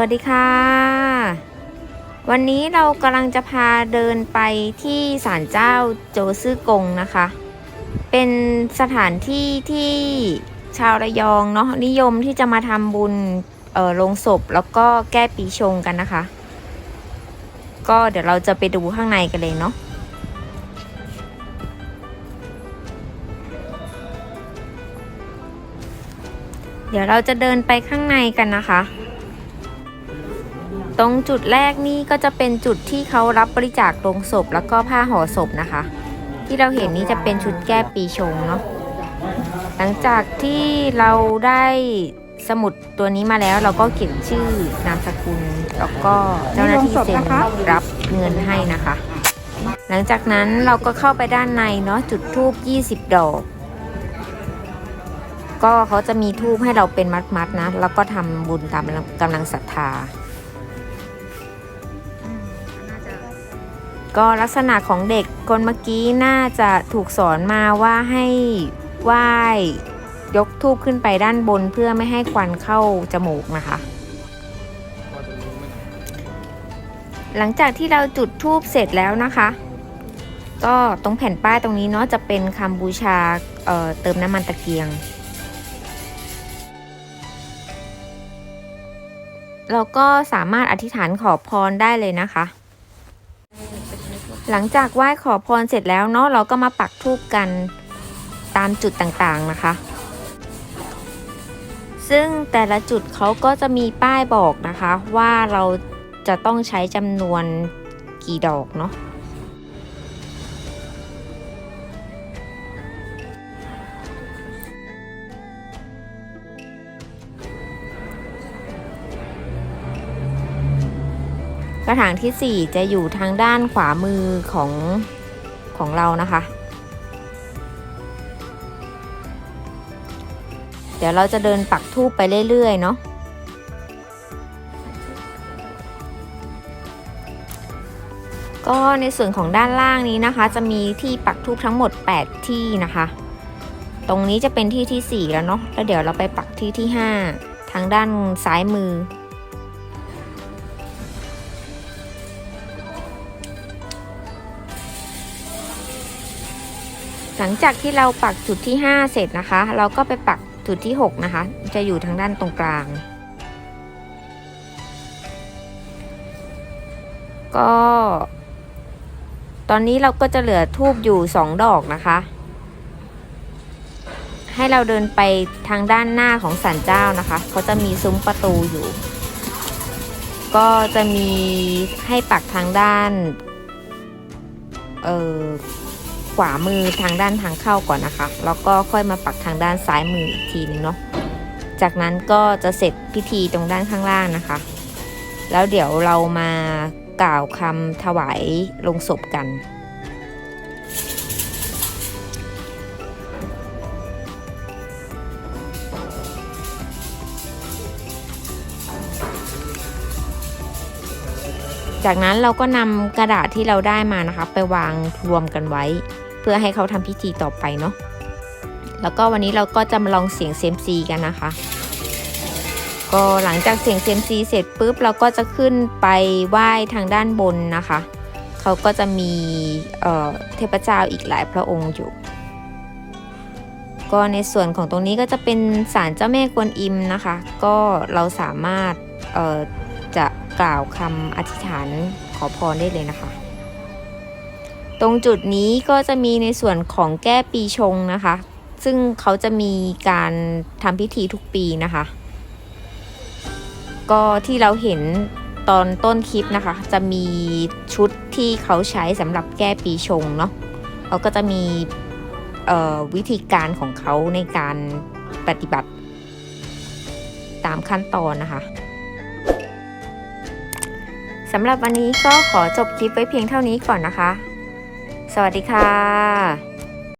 วัสดีค่ะ วันนี้เรากำลังจะพาเดินไปที่ศาลเจ้าโจซื่อกงนะคะ เป็นสถานที่ที่ชาวระยองเนาะนิยมที่จะมาทำบุญเอ่อลงศพแล้วก็แก้ปีชงกันนะคะ ก็เดี๋ยวเราจะไปดูข้างในกันเลยเนาะเดี๋ยวเราจะเดินไปข้างในกันนะคะ ตรงจุดแรกนี่ก็จะเป็นจุดที่เขารับบริจาคโลงศพแล้วก็ผ้าห่อศพนะคะ ที่เราเห็นนี่จะเป็นชุดแก้ปีชงเนาะหลังจากที่เราได้สมุดตัวนี้มาแล้วเราก็เขียนชื่อนามสกุล แล้วก็เจ้าหน้าที่เซ็นรับเงินให้นะคะ หลังจากนั้นเราก็เข้าไปด้านในเนาะจุดทูบ20 ดอก ก็เขาจะมีทูบให้เราเป็นมัดๆนะ แล้วก็ทำบุญตามกำลังศรัทธา ก็ลักษณะของเด็กคนเมื่อกี้น่าจะถูกสอนมาว่าให้ไหว้ยกทูบขึ้นไปด้านบนเพื่อไม่ให้ควันเข้าจมูกนะคะ หลังจากที่เราจุดทูบเสร็จแล้วนะคะ ก็ตรงแผ่นป้ายตรงนี้เนาะจะเป็นคำบูชาเเติมน้ำมันตะเกียง เราก็สามารถอธิษฐานขอพรได้เลยนะคะ หลังจากไหว้ขอพรเสร็จแล้วเนาะเราก็มาปักธูปกันตามจุดต่างๆนะคะ ซึ่งแต่ละจุดเขาก็จะมีป้ายบอกนะคะ ว่าเราจะต้องใช้จำนวนกี่ดอกเนาะ กระถางที่ 4 จะอยู่ทางด้านขวามือของของเรานะคะ เดี๋ยวเราจะเดินปักทูบไปเรื่อย ๆ เนาะก็ในส่วนของด้านล่างนี้นะคะ จะมีที่ปักทูบทั้งหมด 8 ที่นะคะ ตรงนี้จะเป็นที่ที่ 4 แล้วเนาะแล้วเดี๋ยวเราไปปักที่ที่ 5 ทางด้านซ้ายมือ ลังจากที่เราปักจุดที่ 5 เสร็จนะคะ เราก็ไปปักจุดที่ 6 นะคะ จะอยู่ทางด้านตรงกลาง ก็ ตอนนี้เราก็จะเหลือทูบอยู่ 2 ดอกนะคะ ให้เราเดินไปทางด้านหน้าของศาลเจ้านะคะเขาจะมีซุ้มประตูอยู่ ก็จะมีให้ปักทางด้าน เออ ขวามือทางด้านทางเข้าก่อนนะคะ แล้วก็ค่อยมาปักทางด้านซ้ายมืออีกทีนึงเนาะจากนั้นก็จะเสร็จพิธีตรงด้านข้างล่างนะคะ แล้วเดี๋ยวเรามากล่าวคำถวายลงศพกัน จากนั้นเราก็นำกระดาษที่เราได้มานะคะไปวางรวมกันไว้ เพื่อให้เขาทำพิธีต่อไปเนาะแล้วก็วันนี้เราก็จะมาลองเสียงเซมซีกันนะคะ ก็หลังจากเสียงเซมซีเสร็จปุ๊บเราก็จะขึ้นไปไหว้ทางด้านบนนะคะ เขาก็จะมีเเทพเจ้าอีกหลายพระองค์อยู่ ก็ในส่วนของตรงนี้ก็จะเป็นศาลเจ้าแม่กวนอิมนะคะ ก็เราสามารถจะ กล่าวคำอธิษฐานขอพรได้เลยนะคะ ตรงจุดนี้ก็จะมีในส่วนของแก้ปีชงนะคะ ซึ่งเขาจะมีการทำพิธีทุกปีนะคะ ก็ที่เราเห็นตอนต้นคลิปนะคะ จะมีชุดที่เขาใช้สำหรับแก้ปีชงเนาะเขาก็จะมีวิธีการของเขาในการปฏิบัติตามขั้นตอนนะคะ สำหรับวันนี้ก็ขอจบคลิปไว้เพียงเท่านี้ก่อนนะคะ สวัสดีค่ะ